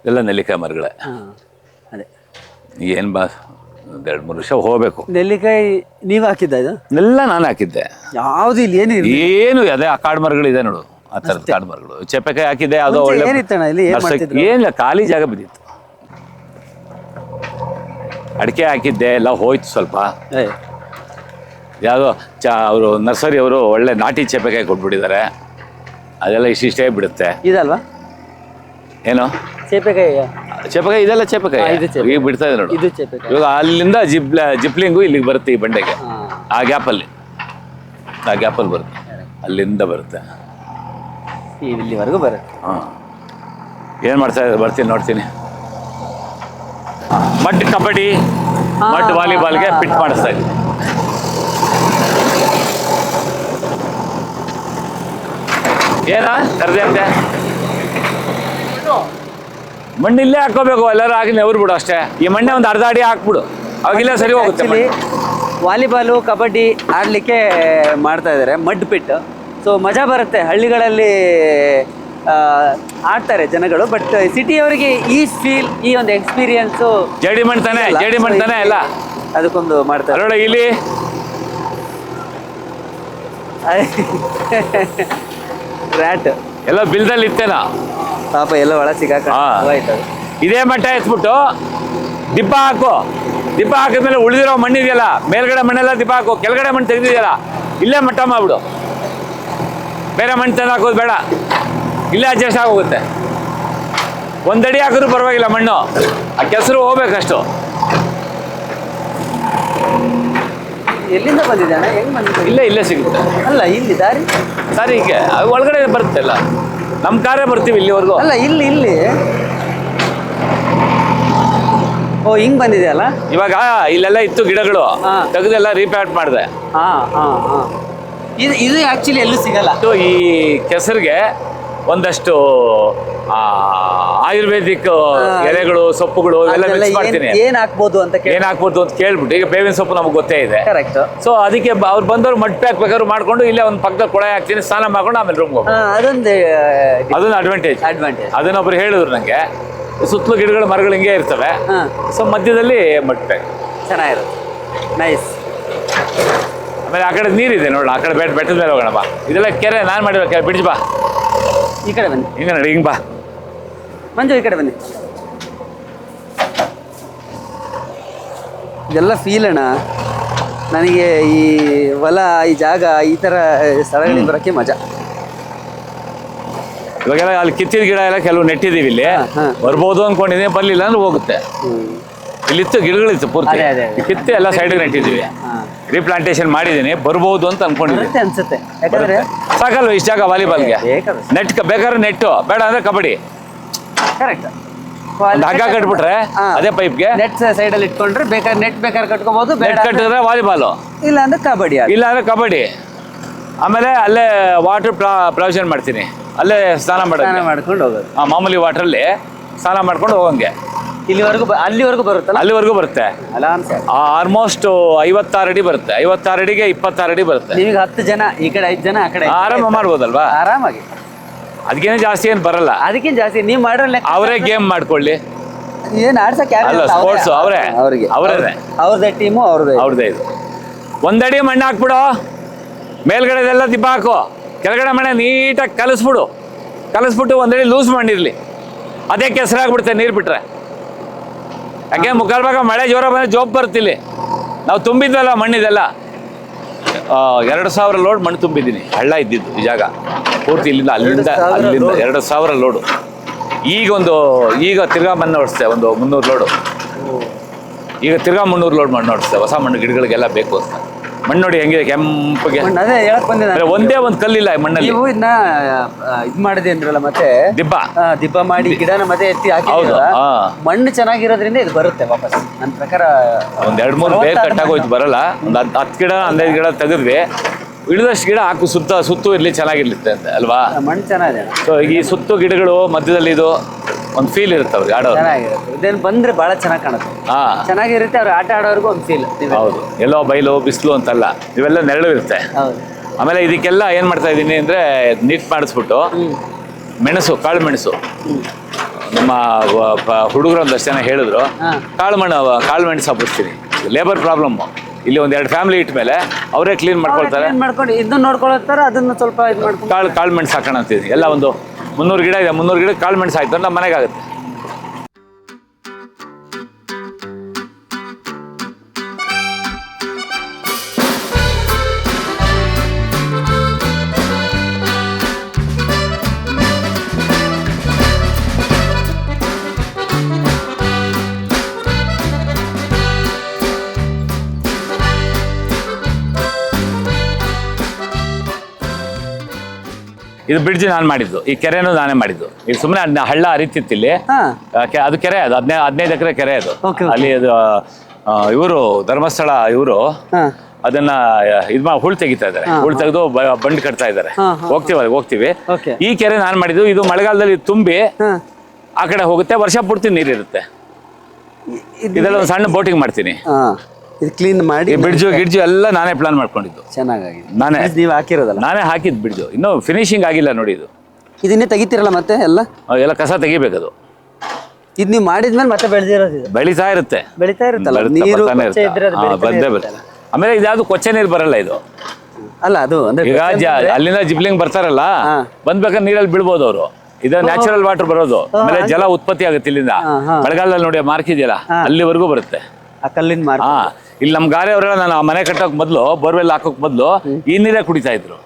ಎಲ್ಲ ನೆಲ್ಲಿಕಾಯಿ ಮರಗಳೇ. ಹಾಂ ಅದೇ. ಏನು ಬಾ ಎರಡು ಮೂರು ವರ್ಷ ಹೋಗಬೇಕು. ನೆಲ್ಲಿಕಾಯಿ ನೀವು ಹಾಕಿದ್ದ ಇದು? ಎಲ್ಲ ನಾನು ಹಾಕಿದ್ದೆ. ಯಾವ್ದು ಇಲ್ಲಿ ಏನಿಲ್ಲ ಏನು ಅದೇ ಆ ಕಾಡು ಮರಗಳಿದೆ ನೋಡು ಆ ಥರದ ಕಾಡು ಮರಗಳು. ಚಪ್ಪೆಕಾಯಿ ಹಾಕಿದ್ದೆ ಅದು ಒಳ್ಳೆ ಏನಿತ್ತಣ್ಣ ಇಲ್ಲಿ? ಏನ್ ಮಾಡ್ತಿದ್ರು? ಏನಿಲ್ಲ ಖಾಲಿ ಜಾಗ ಬಿದ್ದಿತ್ತು. ಅಡಿಕೆ ಹಾಕಿದ್ದೆ ಎಲ್ಲ ಹೋಯ್ತು ಸ್ವಲ್ಪ. ಏ, ಯಾವುದೋ ಚ ಅವರು ನರ್ಸರಿ ಅವರು ಒಳ್ಳೆ ನಾಟಿ ಚಪ್ಪೆಕಾಯಿ ಕೊಟ್ಬಿಟ್ಟಿದ್ದಾರೆ. ಅದೆಲ್ಲ ಇಷ್ಟಿಷ್ಟೇ ಬಿಡುತ್ತೆ. ಇದಲ್ವಾ? ಏನು? ಚೇಪೆಕಾಯಿ ಇದೆಲ್ಲ ಚೇಪಕಾಯಿ ಇದು. ಈಗ ಬಿಡ್ತಾ ಇದೆ ನೋಡು. ಇದು ಚೇಪೆಕಾಯಿ ಇವಾಗ ಅಲ್ಲಿಂದ ಜಿಪ್ ಜಿಪ್ಲಿಂಗು ಇಲ್ಲಿಗೆ ಬರುತ್ತೆ ಈ ಬಂಡೆಗೆ. ಹಾಂ. ಆ ಗ್ಯಾಪಲ್ಲಿ. ಆ ಗ್ಯಾಪಲ್ಲಿ ಬರುತ್ತೆ. ಅಲ್ಲಿಂದ ಬರುತ್ತೆ. ಇಲ್ಲಿವರೆಗೂ ಬರುತ್ತೆ. ಹಾಂ. ಏನು ಮಾಡ್ತಾ ಇದ್ದಾರೆ ಬರ್ತೀನಿ ನೋಡ್ತೀನಿ. ಮಟ್ ಕಬಡ್ಡಿ ಮಟ್ ವಾಲಿಬಾಲ್ಗೆ ಫಿಟ್ ಮಾಡಿಸ್ತಾ ಇದ್ದೀನಿ. ಏನ? ಕರೆದೆ ಅಂತೆ? ಮಣ್ಣು ಇಲ್ಲೇ ಹಾಕೋಬೇಕು ಎಲ್ಲರೂ ಹಾಕಿ ನೆವ್ರು ಬಿಡು ಅಷ್ಟೇ. ಈ ಮಣ್ಣೆ ಒಂದು ಅರ್ಧ ಅಡಿ ಹಾಕ್ಬಿಡು. ಅವಾಗಿಲ್ಲ ಸರಿ ಹೋಗುತ್ತೆ ಮಣ್ಣು. ವಾಲಿಬಾಲು ಕಬಡ್ಡಿ ಆಡಲಿಕ್ಕೆ ಮಾಡ್ತಾ ಇದ್ದಾರೆ ಮಡ್ ಪಿಟ್ ಸೊ ಮಜಾ ಬರುತ್ತೆ ಹಳ್ಳಿಗಳಲ್ಲಿ ಆ, ಆಡ್ತಾರೆ ಜನಗಳು ಬಟ್ ಸಿಟಿಯವರಿಗೆ ಈ ಫೀಲ್ ಈ ಒಂದು ಎಕ್ಸ್ಪೀರಿಯನ್ಸು ಜೇಡಿ ಮಣ್ಣು ಜಡಿ ಜೇಡಿ ಮಣ್ಣು ತಾನೆ ಎಲ್ಲ ಅದಕ್ಕೊಂದು ಮಾಡ್ತಾರೆ ಇಲ್ಲಿ ರ್ಯಾಟ್ ಎಲ್ಲ ಬಿಲ್ದಲ್ಲಿ ಇತ್ತೇನೋ. ಪಾಪ ಎಲ್ಲ ಒಳ ಸಿಗಾಕ ಹಾ. ಇದೇ ಮಟ್ಟ ಎತ್ಬಿಟ್ಟು ದಿಪ್ಪ ಹಾಕು. ದಿಪ್ಪ ಹಾಕಿದ್ಮೇಲೆ ಉಳಿದಿರೋ ಮಣ್ಣಿದೆಯಲ್ಲ ಮೇಲ್ಗಡೆ ಮಣ್ಣೆಲ್ಲ ದಿಪ್ಪ ಹಾಕು. ಕೆಳಗಡೆ ಮಣ್ಣು ತೆಗೆದಿದೆಯಲ್ಲ ಇಲ್ಲೇ ಮಟ್ಟ ಮಾಡ್ಬಿಡು. ಬೇರೆ ಮಣ್ಣು ತಂದು ಹಾಕೋದು ಬೇಡ. ಇಲ್ಲೇ ಅಡ್ಜಸ್ಟ್ ಆಗೋಗುತ್ತೆ. ಒಂದಡಿ ಹಾಕಿದ್ರು ಪರವಾಗಿಲ್ಲ ಮಣ್ಣು. ಆ ಕೆಸರು ಹೋಗ್ಬೇಕಷ್ಟು. ಎಲ್ಲಿಂದ ಬಂದಿದ್ದಾನೆ? ಹೆಂಗ್ ಬಂದಿದೆ ಇಲ್ಲೇ ಇಲ್ಲೇ ಸಿಗುತ್ತೆ. ಅಲ್ಲ ಇಲ್ಲಿ ದಾರಿ? ಸರಿ ಹೀಗೆ ಒಳಗಡೆ ಬರುತ್ತೆ ಎಲ್ಲ ನಮ್ಮ ಕಾರೇ ಬರ್ತೀವಿ ಇಲ್ಲಿವರೆಗೂ. ಅಲ್ಲ ಇಲ್ಲಿ ಇಲ್ಲಿ. ಓ ಹಿಂಗ್ ಬಂದಿದೆ ಅಲ್ಲ? ಇವಾಗ ಇಲ್ಲೆಲ್ಲ ಇತ್ತು ಗಿಡಗಳು. ಹಾ. ತೆಗೆದೆಲ್ಲ ರೀಪ್ಯಾಟ್ ಮಾಡಿದೆ. ಹಾ ಹಾ ಹಾ. ಇದು ಇದು ಆಕ್ಚುಲಿ ಎಲ್ಲೂ ಸಿಗಲ್ಲ. ಸೊ ಈ ಕೆಸರಿಗೆ ಒಂದಷ್ಟು ಆಯುರ್ವೇದಿಕ್ ಎಲೆಗಳು ಸೊಪ್ಪುಗಳು ಎಲ್ಲ ಮಿಕ್ಸ್ ಮಾಡ್ತೀನಿ. ಏನ್- ಹಾಕ್ಬೋದು ಅಂತ ಏನ್ ಹಾಕ್ಬೋದು ಅಂತ ಕೇಳ್ಬಿಟ್ಟು ಈಗ ಬೇವಿನ ಸೊಪ್ಪು ನಮ್ಗೆ ಗೊತ್ತೇ ಇದೆ. ಕರೆಕ್ಟ್ ಸೊ ಅದಕ್ಕೆ ಅವ್ರು ಬಂದವ್ರು ಮಡ್ ಪ್ಯಾಕ್ ಬೇಕಾದ್ರು ಮಾಡ್ಕೊಂಡು ಇಲ್ಲೇ ಒಂದು ಪಕ್ಕದ ಕೊಳೆ ಹಾಕ್ತೀನಿ ಸ್ನಾನ ಮಾಡ್ಕೊಂಡು ಆಮೇಲೆ ರೂಮ್ಗೆ ಅದೊಂದು ಅದೊಂದು ಅಡ್ವಾಂಟೇಜ್ ಅಡ್ವಾಂಟೇಜ್ ಅದನ್ನೊಬ್ರು ಹೇಳಿದ್ರು ನಂಗೆ ಸುತ್ತಲೂ ಗಿಡಗಳು ಮರಗಳು ಹಿಂಗೆ ಇರ್ತವೆ. ಸೊ ಮಧ್ಯದಲ್ಲಿ ಮಡ್ ಪ್ಯಾಕ್ ಚೆನ್ನಾಗಿರುತ್ತೆ. ನೈಸ್ ಆಮೇಲೆ ಆ ಕಡೆ ನೀರಿದೆ ನೋಡೋಣ ಆ ಕಡೆ ಬೆಟ್ಟ ಬೆಟ್ಟದ ಮೇಲೆ ಹೋಗೋಣ ಬಾ. ಇದೆಲ್ಲ ಕೆರೆ ನಾನು ಮಾಡಿರೋ ಕೆರೆ ಬಿಡ್ಜ್ ಬಾ. ಈ ಕಡೆ ಬನ್ನಿ. ಹಿಂಗೆ ನಡಿ ಹಿಂಗೆ ಬಾ. ಮಂಜು ಈ ಕಡೆ ಬನ್ನಿ. ಇದೆಲ್ಲ ಫೀಲ್ ಅಣ್ಣ. ನನಗೆ ಈ ಹೊಲ ಈ ಜಾಗ ಈ ಥರ ಸ್ಥಳಗಳಿಗೆ ಬರೋಕ್ಕೆ ಮಜಾ. ಇವಾಗೆಲ್ಲ ಅಲ್ಲಿ ಕಿತ್ತಿದ ಗಿಡ ಎಲ್ಲ ಕೆಲವು ನೆಟ್ಟಿದ್ದೀವಿ ಇಲ್ಲಿ. ಹಾ. ಬರ್ಬೋದು ಅನ್ಕೊಂಡಿದ್ದೀನಿ ಬರ್ಲಿಲ್ಲ ಅಂದ್ರೆ ಹೋಗುತ್ತೆ. ಇಲ್ಲಿತ್ತು ಗಿಡಗಳಿತ್ತು ಪೂರ್ತಿ. ಅದೇ, ಅದೇ, ಅದೇ. ಕಿತ್ತು ಎಲ್ಲ ಸೈಡ್ಗೆ ನೆಟ್ಟಿದ್ದೀವಿ. ರೀಪ್ಲಾಂಟೇಷನ್ ರೀಪ್ಲಾಂಟೇಶನ್ ಮಾಡಿದ್ದೀನಿ. ಬರ್ಬೋದು ಅಂತ ಅನ್ಕೊಂಡಿದ್ದೀನಿ. ಬರುತ್ತೆ ಅನ್ಸುತ್ತೆ. ಯಾಕಂದ್ರೆ ಸಾಕಲ್ವ ಇಷ್ಟ ಜಾಗ ವಾಲಿಬಾಲ್ಗೆ ನೆಟ್ ಬೇಕಾದ್ರೆ ನೆಟ್ಟು ಬೇಡ ಅಂದ್ರೆ ಕಬಡ್ಡಿ. ಕರೆಕ್ಟ್ ಒಂದು ಹಗ್ಗ ಕಟ್ಬಿಟ್ರೆ ಅದೇ ಪೈಪ್ಗೆ ನೆಟ್ ಸೈಡ್ ಅಲ್ಲಿ ಇಟ್ಕೊಂಡ್ರೆ ಬೇಕಾದ್ರೆ ನೆಟ್ ಬೇಕಾದ್ರೆ ಕಟ್ಕೋಬಹುದು ಬೇಡ ನೆಟ್ ಕಟ್ಟಿದ್ರೆ ವಾಲಿಬಾಲು ಇಲ್ಲ ಅಂದ್ರೆ ಕಬಡ್ಡಿ ಇಲ್ಲ ಅಂದ್ರೆ ಕಬಡ್ಡಿ. ಆಮೇಲೆ ಅಲ್ಲೇ ವಾಟರ್ ಪ್ರೊವಿಷನ್ ಮಾಡ್ತೀನಿ. ಅಲ್ಲೇ ಸ್ನಾನ ಸ್ನಾನ ಮಾಡೋದು ಮಾಡ್ಕೊಂಡು ಹೋಗೋದು. ಆ ಮಾಮೂಲಿ ವಾಟ್ರಲ್ಲಿ ಸ್ನಾನ ಮಾಡ್ಕೊಂಡು ಹೋಗಂಗೆ. ಇಲ್ಲಿವರೆಗೂ ಅಲ್ಲಿವರೆಗೂ ಬರುತ್ತಲ್ಲ? ಅಲ್ಲಿವರೆಗೂ ಬರುತ್ತೆ. ಆರಾಮ್ಸೆ ಆಲ್ಮೋಸ್ಟ್ ಐವತ್ತಾರು ಅಡಿ ಬರುತ್ತೆ. ಐವತ್ತಾರು ಅಡಿಗೆ ಇಪ್ಪತ್ತಾರು ಅಡಿ ಬರುತ್ತೆ. ನೀವೀಗ ಹತ್ತು ಜನ ಈ ಕಡೆ ಐದು ಜನ ಆ ಕಡೆ ಐದ್ ಜನ. ಆರಾಮ ಮಾಡ್ಬೋದಲ್ವಾ? ಆರಾಮಾಗಿ. ಅದಕ್ಕೇನೆ ಜಾಸ್ತಿ ಏನು ಬರಲ್ಲ. ಅದಕ್ಕಿಂತ ಜಾಸ್ತಿ? ನೀವು ಮಾಡ್ರಲ್ಲ ಅವರೇ ಗೇಮ್ ಮಾಡ್ಕೊಳ್ಳಿ. ಏನ್ ಆಡ್ಸಕ್ ಯಾರು ಅಲ್ಲ, ಇರುತ್ತೆ? ಅವ್ರೇ. sports ಅವ್ರೇ. ಅವ್ರಿಗೆ. ಅವ್ರೇನೆ. ಅವ್ರದೇ ಟೀಮು ಅವ್ರದೇ. ಅವ್ರದ್ದೇ ಇದು. ಒಂದಡಿ ಮಣ್ಣು ಹಾಕ್ಬಿಡು. ಮೇಲ್ಗಡೆದೆಲ್ಲ ದಿಬ್ಬ ಹಾಕು ಕೆಳಗಡೆ ಮಣ್ಣೆ ನೀಟಾಗಿ ಕಲಿಸ್ಬಿಡು. ಕಲಿಸ್ಬಿಟ್ಟು ಒಂದಡಿ ಲೂಸ್ ಮಾಡಿರಲಿ. ಅದೇ ಕೆಸರಾಗ್ಬಿಡುತ್ತೆ ನೀರು ಬಿಟ್ರೆ. ಯಾಕೆ ಮುಕ್ಕಾಲ್ ಭಾಗ ಮಳೆ ಜೋರ ಬಂದ್ರೆ ಜೋಬ್ ಬರ್ತಿಲ್ಲಿ ನಾವು ತುಂಬಿದ್ವಲ್ಲ ಮಣ್ಣಿದೆಲ್ಲ ಆ, ಎರಡು ಸಾವಿರ ಲೋಡ್ ಮಣ್ಣು ತುಂಬಿದ್ದೀನಿ. ಹಳ್ಳ ಇದ್ದಿದ್ದು ಈ ಜಾಗ. ಪೂರ್ತಿ ಇಲ್ಲಿಂದ ಅಲ್ಲಿಂದ ಅಲ್ಲಿಂದ ಎರಡು ಸಾವಿರ ಲೋಡು. ಈಗ ಒಂದು ಈಗ ತಿರ್ಗಾ ಮಣ್ಣು ಹೊಡಿಸ್ತೇವೆ ಒಂದು ಮುನ್ನೂರು ಲೋಡು. ಈಗ ತಿರ್ಗಾ ಮುನ್ನೂರು ಲೋಡ್ ಮಣ್ಣು ಓಡಿಸ್ತೇವೆ ಹೊಸ ಮಣ್ಣು ಗಿಡಗಳಿಗೆಲ್ಲ ಬೇಕು ಅಂತ. ಮಣ್ಣು ನೋಡಿ ಹೆಂಗಿದೆ ಕೆಂಪಗೆ? ಮಣ್ಣ್ ಅದೇ ಹೇಳಕ್ ಬಂದೆ ನಾನು. ಅಂದ್ರೆ ಒಂದೇ ಒಂದು ಕಲ್ಲಿಲ್ಲ ಈ ಮಣ್ಣಲ್ಲಿ? ನೀವು ಇದನ್ನ ಇದು ಮಾಡಿದೆ ಅಂದ್ರಲ್ಲ ಮತ್ತೆ? ದಿಬ್ಬ? ಆ, ದಿಬ್ಬ ಮಾಡಿ ಗಿಡನ ಮತ್ತೆ ಎತ್ತಿ ಹೌದು ಹಾಕಿದ್ರಲ್ಲ ಹಾ ಮಣ್ಣು ಚೆನ್ನಾಗಿರೋದ್ರಿಂದ ಇದು ಬರುತ್ತೆ ವಾಪಸ್. ನನ್ನ ಪ್ರಕಾರ ಒಂದ್ ಎರಡ್ ಮೂರು ಬೇಗ ಕಟ್ಟಾಗೋಯ್ತು ಬರಲ್ಲ. ಒಂದ್ ಹತ್ತು ಹತ್ತು ಗಿಡ ಹದಿನೈದು ಗಿಡ ತೆಗೆದ್ವಿ. ಇಳಿದಷ್ಟು ಗಿಡ ಹಾಕು ಸುತ್ತ ಸುತ್ತು ಇರಲಿ ಚೆನ್ನಾಗಿರ್ಲಿತ್ತೆ ಅಂತ ಅಲ್ವಾ? ಮಣ್ಣು ಚೆನ್ನಾಗಿದೆ. ಸೊ ಈ ಸುತ್ತು ಗಿಡಗಳು ಮಧ್ಯದಲ್ಲಿ ಇದು ಒಂದು ಫೀಲ್ ಇರುತ್ತೆ ಅವ್ರಿಗೆ ಆಡೋ ಚೆನ್ನಾಗಿರುತ್ತೆ. ಇದೇನು ಬಂದ್ರೆ ಬಹಳ ಚೆನ್ನಾಗಿ ಕಾಣುತ್ತೆ. ಹಾ. ಚೆನ್ನಾಗಿರುತ್ತೆ ಅವ್ರು ಆಟ ಆಡೋರ್ಗೂ ಒಂದು ಫೀಲ್ ಹೌದು. ಎಲ್ಲೋ ಬೈಲು ಬಿಸಿಲು ಅಂತಲ್ಲ ಇವೆಲ್ಲ ನೆರಳು ಇರುತ್ತೆ ಹೌದು. ಆಮೇಲೆ ಇದಕ್ಕೆಲ್ಲ ಏನು ಮಾಡ್ತಾ ಇದ್ದೀನಿ ಅಂದರೆ ನೀಟ್ ಮಾಡಿಸ್ಬಿಟ್ಟು ಮೆಣಸು ಕಾಳು ಮೆಣಸು. ನಮ್ಮ ಹುಡುಗರು ಒಂದಷ್ಟು ಜನ ಹೇಳಿದ್ರು. ಕಾಳು ಮಣ್ಣು ಕಾಳು ಮೆಣಸು ಹಬ್ಬಿಸ್ತೀನಿ ಲೇಬರ್ ಪ್ರಾಬ್ಲಮ್ಮು ಇಲ್ಲಿ ಒಂದ್ ಎರಡು ಫ್ಯಾಮಿಲಿ ಇಟ್ಟ ಮೇಲೆ ಅವರೇ ಕ್ಲೀನ್ ಮಾಡ್ಕೊಳ್ತಾರೆ. ಮಾಡ್ಕೊಂಡು ಇದನ್ನ ನೋಡ್ಕೊಳ್ತಾರೆ ಅದನ್ನ ಸ್ವಲ್ಪ ಇದು ಮಾಡ್ಕೊಂಡು ಕಾಳು ಕಾಳು ಮೆಣಸು ಹಾಕೋಣ ಅಂತಿದ್ದೀನಿ ಎಲ್ಲ ಒಂದು ಮುನ್ನೂರು ಗಿಡ ಇದೆ ಮುನ್ನೂರು ಗಿಡ ಕಾಳು ಮೆಣಸು ಆಯ್ತು ನಮ್ಮ ಮನೆಗೆ ಆಗುತ್ತೆ. ಇದು ಬ್ರಿಡ್ಜ್ ನಾನು ಮಾಡಿದ್ದು. ಈ ಕೆರೆನೂ ನಾನೇ ಮಾಡಿದ್ದು. ಇದು ಸುಮ್ಮನೆ ಹಳ್ಳ ಅರಿತಿತ್ತಿಲ್ಲಿ. ಅದು ಕೆರೆ ಅದು. ಹದಿನೈದು ಹದಿನೈದು ಎಕರೆ ಕೆರೆ ಅದು. ಅಲ್ಲಿ ಅದು ಇವರು ಧರ್ಮಸ್ಥಳ ಇವರು ಅದನ್ನ ಇದು ಹುಳ್ ತೆಗಿತಾ ಇದಾರೆ ಹುಳ್ ತೆಗೆದು ಬಂಡ್ ಕಟ್ತಾ ಇದ್ದಾರೆ. ಹಾ, ಹೋಗ್ತೀವಿ ಹೋಗ್ತೀವಿ. ಈ ಕೆರೆ ನಾನು ಮಾಡಿದ್ದು. ಇದು ಮಳೆಗಾಲದಲ್ಲಿ ತುಂಬಿ ಆ ಕಡೆ ಹೋಗುತ್ತೆ. ವರ್ಷ ಪೂರ್ತಿ ನೀರಿರುತ್ತೆ. ಇದರಲ್ಲಿ ಇದೆಲ್ಲ ಒಂದು ಸಣ್ಣ ಬೋಟಿಂಗ್ ಮಾಡ್ತೀನಿ. ಇದು ಕ್ಲೀನ್ ಮಾಡಿ ಬ್ರಿಡ್ಜು ಗಿಡ್ಜು ಎಲ್ಲ ನಾನೇ ಪ್ಲಾನ್ ಮಾಡ್ಕೊಂಡಿದ್ದು. ಚೆನ್ನಾಗಿದೆ ನಾನೇ. ನೀವು ಹಾಕಿರೋದಲ್ಲ? ನಾನೇ ಹಾಕಿದ್ದು ಬ್ರಿಡ್ಜು ಇನ್ನೂ ಫಿನಿಶಿಂಗ್ ಆಗಿಲ್ಲ ನೋಡಿ ಇದು. ಇದನ್ನೇ ತೆಗಿತೀರಲ್ಲ ಮತ್ತೆ ಎಲ್ಲ? ಅಹ್, ಎಲ್ಲ ಕಸ ತೆಗಿಬೇಕದು ಇದು ನೀವು ಮಾಡಿದ್ಮೇಲೆ ಮತ್ತೆ ಬೆಳೆದಿರೋದು ಇದು. ಬೆಳೀತಾ ಇರುತ್ತೆ. ಬೆಳಿತಾ ಇರುತ್ತಲ್ಲ? ಬರುತ್ತೆ, ನೀರು ಬರ್ತಾನೆ ಕೊಚ್ಚೆ ಇರುತ್ತೆ. ಇದ್ರೆ ಅದು ಹಾ, ಬೆಳಿತಾನೆ ಬಂದೇ. ಬರುತ್ತೆ. ಆಮೇಲೆ ಇದ್ಯಾವುದು ಕೊಚ್ಚೆ ನೀರು ಬರಲ್ಲ ಇದು. ಅಲ್ಲ ಅದು ಅಂದ್ರೆ ಈಗ ಕೊಚ್ಚೆ ಜ- ಅಲ್ಲಿಂದ ಜಿಬ್ಲಿಂಗ್ ಬರ್ತಾರಲ್ಲ ಹಾ. ಬಂದ್ಬೇಕಾದ್ರೆ ನೀರಲ್ಲಿ ಬಿಡ್ಬೋದು ಅವರು. ಇದು ನ್ಯಾಚುರಲ್ ವಾಟರ್ ಬರೋದು. ಆಮೇಲೆ ಜಲ ಉತ್ಪತ್ತಿ ಆಗುತ್ತೆ ಇಲ್ಲಿಂದ. ಹಾ, ಹಾ. ಮಳೆಗಾಲದಲ್ಲಿ ನೋಡಿ ಮಾರ್ಕ್ ಇದೆಯಲ್ಲ ಅಲ್ಲಿವರೆಗೂ ಬರುತ್ತೆ. ಆ ಕಲ್ಲಿನ ಮಾರ್ಕ್. ಹಾ. ಇಲ್ಲಿ ನಮ್ಮ ಗಾರೆ ಅವರೆಲ್ಲ ನಾನು ಮನೆ ಕಟ್ಟೋಕ್ ಮೊದಲು ಬೋರ್ವೆಲ್ ಹಾಕೋಕ್ ಮೊದಲು ಈ ನೀರೇ ಕುಡಿತಾ ಇದ್ರು.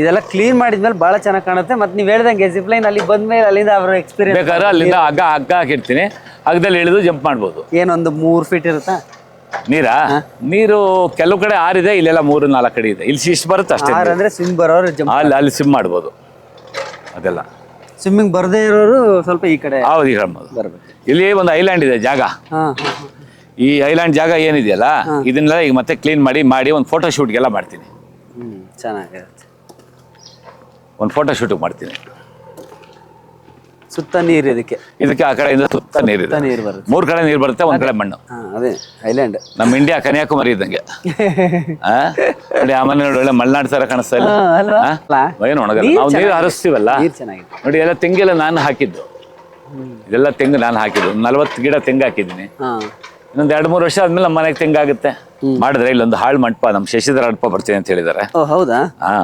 ಇದೆಲ್ಲ ಕ್ಲೀನ್ ಮಾಡಿದ್ಮೇಲೆ ಬಹಳ ಚೆನ್ನಾಗಿ ಕಾಣುತ್ತೆ. ಮತ್ತೆ ನೀವು ಹೇಳ್ದಂಗೆ ಜಿಪ್ಲೈನ್ ಅಲ್ಲಿ ಬಂದ್ಮೇಲೆ ಅಲ್ಲಿಂದ ಅವರ ಎಕ್ಸ್ಪೀರಿಯನ್ಸ್ ಬೇಕಾದ್ರೆ ಅಲ್ಲಿಂದ ಹಗ್ಗ ಹಗ್ಗ ಹಾಕಿರ್ತೀನಿ. ಹಗ್ಗದಲ್ಲಿ ಇಳಿದು ಜಂಪ್ ಮಾಡ್ಬೋದು. ಏನೊಂದು ಮೂರು ಫೀಟ್ ಇರುತ್ತಾ? ನೀರಾ? ನೀರು ಕೆಲವು ಕಡೆ ಆರಿದೆ ಇಲ್ಲೆಲ್ಲ ಮೂರು ನಾಲ್ಕು ಕಡೆ ಇದೆ. ಇಲ್ಲಿ ಇಷ್ಟು ಬರುತ್ತೆ ಅಷ್ಟೇ ಆರ್ ಅಂದ್ರೆ ಸ್ವಿಮ್ ಬರೋರು ಜಂಪ್ ಅಲ್ಲಿ ಅಲ್ಲಿ ಸ್ವಿಮ್ ಮಾಡ್ಬೋದು. ಅದೆಲ್ಲ. ಸ್ವಿಮ್ಮಿಂಗ್ ಬರದೇ ಇರೋರು ಸ್ವಲ್ಪ ಈ ಕಡೆ ಹೌದು ಈ ಕಡೆ ಇಲ್ಲಿ ಒಂದು ಐಲ್ಯಾಂಡ್ ಇದೆ ಜಾಗ. ಹಾ. ಈ ಐಲ್ಯಾಂಡ್ ಜಾಗ ಏನಿದೆಯಲ್ಲ ಇದನ್ನೆಲ್ಲ ಈಗ ಮತ್ತೆ ಕ್ಲೀನ್ ಮಾಡಿ ಮಾಡಿ ಒಂದು ಫೋಟೋ ಶೂಟ್ಗೆಲ್ಲ ಮಾಡ್ತೀನಿ. ಹ್ಮ್ ಚೆನ್ನಾಗಿರುತ್ತೆ ಒಂದು ಫೋಟೋ ಶೂಟಿಗೆ ಮಾಡ್ತೀನಿ. ಸುತ್ತ ನೀರು ಇದಕ್ಕೆ. ಇದಕ್ಕೆ ಆ ಕಡೆಯಿಂದ ಸುತ್ತ ನೀರಿದೆ ಸುತ್ತ ನೀರು ಬರುತ್ತೆ. ಮೂರು ಕಡೆ ನೀರು ಬರುತ್ತೆ ಒಂದ್ ಕಡೆ ಮಣ್ಣು. ಹಾ ಅದೇ ಐಲ್ಯಾಂಡ್. ನಮ್ಮ ಇಂಡಿಯಾ ಕನ್ಯಾಕುಮಾರಿ ಇದ್ದಂಗೆ. ಆ? ನೋಡಿ ಆ ಮನೆ ನೋಡಿ ಒಳ್ಳೆ ಮಲೆನಾಡು ತರ ಕಾಣಿಸ್ತಾ ಇಲ್ಲ ಅಲ್ವಾ? ಆ? ಏನು ಒಣಗಲ್ಲ. ನೀರ್ ನಾವು ನೀರು ಚೆನ್ನಾಗಿದೆ. ಹರಿಸ್ತೀವಲ್ಲ? ನೀರು ಚೆನ್ನಾಗಿದೆ. ನೋಡಿ ಎಲ್ಲ ತೆಂಗೆಲ್ಲ ನಾನು ಹಾಕಿದ್ದು. ಇದೆಲ್ಲ ತೆಂಗು ನಾನು ಹಾಕಿದ್ದು. ನಲ್ವತ್ತು ಗಿಡ ತೆಂಗು ಹಾಕಿದ್ದೀನಿ. ಹಾ. ಇನ್ನೊಂದು ಎರಡು ಮೂರು ವರ್ಷ ಆದ್ಮೇಲೆ ನಮ್ಮ ಮನೆಗೆ ತೆಂಗಾಗುತ್ತೆ. ಮಾಡಿದ್ರೆ ಇಲ್ಲೊಂದು ಹಾಳು ಮಂಟಪ ನಮ್ಮ ಶಶಿಧರ ಅಡ್ಪ ಬರ್ತೀನಿ ಅಂತ ಹೇಳಿದ್ದಾರೆ. ಓ ಹೌದಾ? ಹಾ.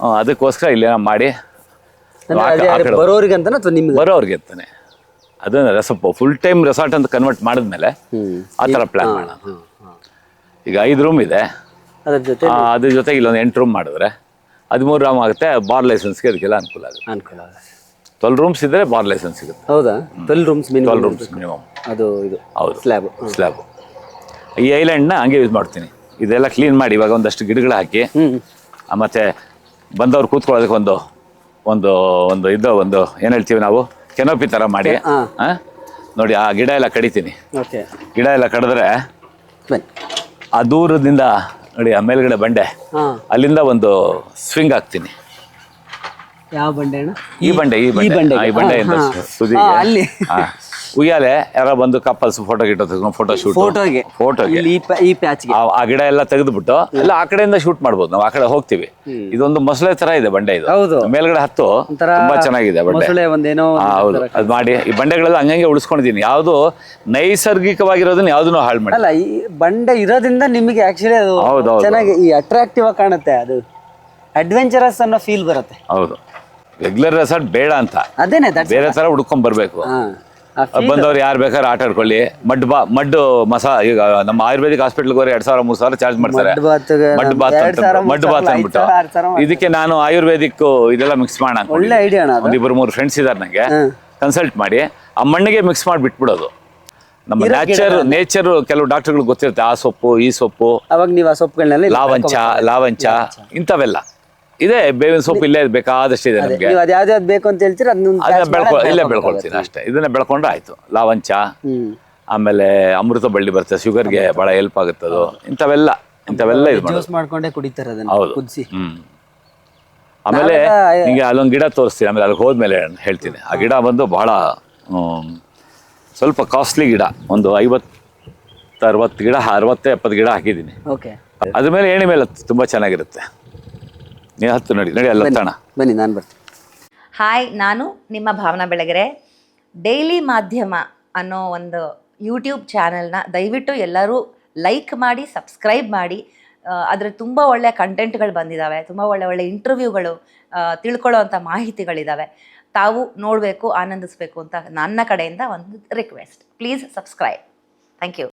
ಹ್ಮ್, ಅದಕ್ಕೋಸ್ಕರ ಇಲ್ಲಿ ಮಾಡಿ ಅಂದ್ರೆ ಅಂತಾನೆ ಅಥವಾ ನಿಮ್ಗೆ? ಬರೋರ್ಗೆ ಇರ್ತಾನೆ ಅದನ್ನ ರೆಸಪ್ ಫುಲ್ ಟೈಮ್ ರೆಸಾರ್ಟ್ ಅಂತ ಕನ್ವರ್ಟ್ ಮಾಡಿದ್ಮೇಲೆ ಆತರ ಆ ಥರ ಪ್ಲಾನ್ ಮಾಡೋಣ ಈಗ ಐದು ರೂಮ್ ಇದೆ. ಅದ್ರ ಜೊತೆ ಆ, ಅದ್ರ ಜೊತೆಗೆ ಇಲ್ಲೊಂದು ಎಂಟು ರೂಮ್ ಮಾಡಿದ್ರೆ ಹದಿಮೂರು ರೂಮ್ ಆಗುತ್ತೆ ಬಾರ್ ಲೈಸೆನ್ಸ್ಗೆ ಅದಕ್ಕೆಲ್ಲ ಅನುಕೂಲ ಆಗುತ್ತೆ. ಅನುಕೂಲ ಆಗುತ್ತೆ. ಟ್ವೆಲ್ ರೂಮ್ಸ್ ಇದ್ರೆ ಬಾರ್ ಲೈಸೆನ್ಸ್ ಸಿಗುತ್ತೆ. ಹೌದಾ? Twelve rooms twelve rooms minimum ಅದು ಇದು ಹೌದು. ಸ್ಲ್ಯಾಬ್ ಸ್ಲ್ಯಾಬ್ ಈ ಐಲ್ಯಾಂಡ್ನ ಹಂಗೆ ಯೂಸ್ ಮಾಡ್ತೀನಿ. ಇದೆಲ್ಲ ಕ್ಲೀನ್ ಮಾಡಿ ಇವಾಗ ಒಂದಷ್ಟು ಗಿಡಗಳು ಹಾಕಿ ಮತ್ತೆ ಬಂದವ್ರು ಕೂತ್ಕೊಳ್ಳೋದಕ್ಕೆ ಒಂದು ಒಂದು ಒಂದು ಇದು ಒಂದು ಏನು ಹೇಳ್ತೀವಿ ನಾವು? ಕೆನೋಪಿ ಥರ ಮಾಡಿ ಹಾ. ನೋಡಿ ಆ ಗಿಡ ಎಲ್ಲ ಕಡಿತೀನಿ. ಗಿಡ ಎಲ್ಲ ಕಡಿದ್ರೆ ಆ ದೂರದಿಂದ ನೋಡಿ ಆ ಮೇಲ್ಗಡೆ ಬಂಡೆ ಅಲ್ಲಿಂದ ಒಂದು ಸ್ವಿಂಗ್ ಹಾಕ್ತೀನಿ. ಯಾವ ಬಂಡೆ ಅಣ್ಣ? ಈ ಬಂಡೆ ಈ ಬಂಡೆ? ಆ, ಈ ಬಂಡೆ ಹಾ, ಸು- ಹಾ. ತುದಿಗೆ ಹಾ, ಅಲ್ಲಿ. ಉಯ್ಯಾಲೆ ಯಾರೋ ಬಂದು ಕಪ್ಪಲ್ಸ್ ಫೋಟೋ ಗಿಟೋ ತೆಗೆದು ಫೋಟೋ ಶೂಟ್ ಫೋಟೋಗೆ. ಫೋಟೋಗೆ. ಇಲ್ಲಿ ಈ ಪ್ಯಾ- ಈ ಪ್ಯಾಚ್ಗೆ ಆ ಆ ಗಿಡ ಎಲ್ಲ ತೆಗೆದುಬಿಟ್ಟು ಎಲ್ಲ ಆ ಕಡೆಯಿಂದ ಶೂಟ್ ಮಾಡ್ಬೋದು ನಾವು ಆ ಕಡೆ ಹೋಗ್ತೀವಿ. ಇದೊಂದು ಮೊಸಳೆ ತರ ಇದೆ ಬಂಡೆ ಇದು. ಹೌದು. ಮೇಲ್ಗಡೆ ಹತ್ತು ಒಂಥರ ತುಂಬಾ ಚೆನ್ನಾಗಿದೆ ಬಂಡೆ. ಮೊಸಳೆ ಒಂದೇನೋ ಹೌದು. ಅದು ಮಾಡಿ ಈ ಬಂಡೆಗಳೆಲ್ಲ ಹಂಗಂಗೆ ಉಳಿಸ್ಕೊಂಡಿದ್ದೀನಿ. ಯಾವುದು ನೈಸರ್ಗಿಕವಾಗಿರೋದನ್ನ ಯಾವ್ದನ್ನು ಹಾಳು ಮಾಡಿ ಅಲ್ಲ ಈ ಬಂಡೆ ಇರೋದ್ರಿಂದ ನಿಮಗೆ ಆಕ್ಚುಲಿ ಅದು ಹೌದು, ಹೌದು. ಚೆನ್ನಾಗಿ ಈ ಅಟ್ರಾಕ್ಟಿವ್ ಆಗಿ ಕಾಣುತ್ತೆ ಅದು. ಅಡ್ವೆಂಚರಸ್ ಅನ್ನೋ ಫೀಲ್ ಬರುತ್ತೆ. ಹೌದು. ರೆಗ್ಯುಲರ್ ರೆಸಾರ್ಟ್ ಬೇಡ ಅಂತ. ಅದೇನೆ ಬೇರೆ ತರ ಹುಡ್ಕೊಂಡ್ ಬರ್ಬೇಕು. ಹಾ ಆ feel- ಬಂದವ್ರು ಯಾರು ಬೇಕಾದ್ರೆ ಆಟ ಆಡ್ಕೊಳ್ಳಿ. ಮಡ್ ಬಾ ಮಡ್ ಮಸಾ ಈಗ ನಮ್ಮ ಆಯುರ್ವೇದಿಕ್ ಹಾಸ್ಪಿಟಲ್ ಹೋದ್ರೆ ಎರಡ್ ಸಾವಿರ ಮೂರ್ ಸಾವಿರ ಚಾರ್ಜ್ ಮಾಡ್ತಾರೆ. ಮಡ್ ಬಾತ್ಗೆ ಮಡ್ ನಮ್ ಬಾತ್ ಎರಡ್ ಅಂತ ಸಾವಿರ, ಮೂರ್ ಮಡ್ ಸಾವಿರ, ಬಾತ್ ಐದ್ ಅಂದ್ಬಿಟ್ಟು ಸಾವಿರ, ಆರ್ ಸಾವಿರ ಮಾಡ್ತಾರೆ. ಇದಕ್ಕೆ ನಾನು ಆಯುರ್ವೇದಿಕ್ ಇದೆಲ್ಲ ಮಿಕ್ಸ್ ಮಾಡೋಣ ಒಳ್ಳೆ ಐಡಿಯಾ ಅಣ್ಣ ಅದು. ಒಂದಿಬ್ಬರು ಮೂರು ಫ್ರೆಂಡ್ಸ್ ಇದಾರೆ ನಂಗೆ. ಕನ್ಸಲ್ಟ್ ಮಾಡಿ. ಆ ಮಣ್ಣಿಗೆ ಮಿಕ್ಸ್ ಮಾಡಿ ಬಿಟ್ಬಿಡೋದು. ನಮ್ಮ ನೇಚರ್ ನೇಚರ್ ಕೆಲವು ಡಾಕ್ಟರ್ಗಳು ಗೊತ್ತಿರುತ್ತೆ ಆ ಸೊಪ್ಪು ಈ ಸೊಪ್ಪು ಅವಾಗ ನೀವು ಆ ಸೊಪ್ಪುಗಳನ್ನೆಲ್ಲ ಲಾವಂಚ ಲಾವಂಚ. ಇಂಥವೆಲ್ಲ. ಇದೆ ಬೇವಿನ ಸೊಪ್ಪು ಇಲ್ಲೇ ಬೇಕಾದಷ್ಟಿದೆ ನಮಗೆ. ನೀವು ಅದು ಯಾವ್ದು ಬೇಕು ಅಂತ ಹೇಳ್ತೀರಾ ಅದನ್ನ ಅದನ್ನ ಬೆಳ್ಕೊ ಇಲ್ಲೇ ಬೆಳ್ಕೊಳ್ತೀನಿ ಅಷ್ಟೇ. ಇದನ್ನ ಬೆಳ್ಕೊಂಡ್ರೆ ಆಯ್ತು. ಲಾವಂಚ ಆಮೇಲೆ ಅಮೃತ ಬಳ್ಳಿ ಬರುತ್ತೆ ಶುಗರ್ಗೆ ಬಹಳ ಹೆಲ್ಪ್ ಆಗುತ್ತೆ ಅದು. ಇಂಥವೆಲ್ಲ ಇಂಥವೆಲ್ಲ ಇದು ಜ್ಯೂಸ್ ಮಾಡ್ಕೊಂಡೇ ಕುಡಿತಾರೆ ಅದನ್ನ ಹೌದು. ಕುದಿಸಿ. ಹ್ಮ್. ಆಮೇಲೆ ನಿಮಗೆ ಅಲ್ಲೊಂದು ಗಿಡ ತೋರಿಸ್ತೀನಿ ಆಮೇಲೆ ಅಲ್ಲಿಗೆ ಹೋದ್ಮೇಲೆ ಹೇಳ್ತೀನಿ. ಆ ಗಿಡ ಬಂದು ಬಹಳ ಹ್ಮ್, ಸ್ವಲ್ಪ ಕಾಸ್ಟ್ಲಿ ಗಿಡ ಒಂದು ಐವತ್ತು ಅರವತ್ತು ಗಿಡ ಅರವತ್ತು ಎಪ್ಪತ್ತು ಗಿಡ ಹಾಕಿದ್ದೀನಿ. ಓಕೆ ಅದ್ರ ಮೇಲೆ ಏಣಿ ಮೇಲೆ ತುಂಬಾ ಚೆನ್ನಾಗಿರುತ್ತೆ. ನೀವು ಹತ್ತು ನಡಿ ನಡಿ ಅಲ್ಲಿ ಹತ್ತೋಣ ಬನ್ನಿ ನಾನು ಬರ್ತೀನಿ. ಹಾಯ್ ನಾನು ನಿಮ್ಮ ಭಾವನಾ ಬೆಳಗರೆ. ಡೈಲಿ ಮಾಧ್ಯಮ ಅನ್ನೋ ಒಂದು ಯೂಟ್ಯೂಬ್ ಚಾನಲ್ನ ದಯವಿಟ್ಟು ಎಲ್ಲರೂ ಲೈಕ್ ಮಾಡಿ ಸಬ್ಸ್ಕ್ರೈಬ್ ಮಾಡಿ. ಅದರ ತುಂಬ ಒಳ್ಳೆಯ ಕಂಟೆಂಟ್ಗಳು ಬಂದಿದ್ದಾವೆ ತುಂಬ ಒಳ್ಳೆ ಒಳ್ಳೆ ಇಂಟರ್ವ್ಯೂಗಳು ತಿಳ್ಕೊಳ್ಳೋ ಅಂಥ ಮಾಹಿತಿಗಳಿದ್ದಾವೆ ತಾವು ನೋಡಬೇಕು ಆನಂದಿಸಬೇಕು ಅಂತ ನನ್ನ ಕಡೆಯಿಂದ ಒಂದು request please subscribe thank you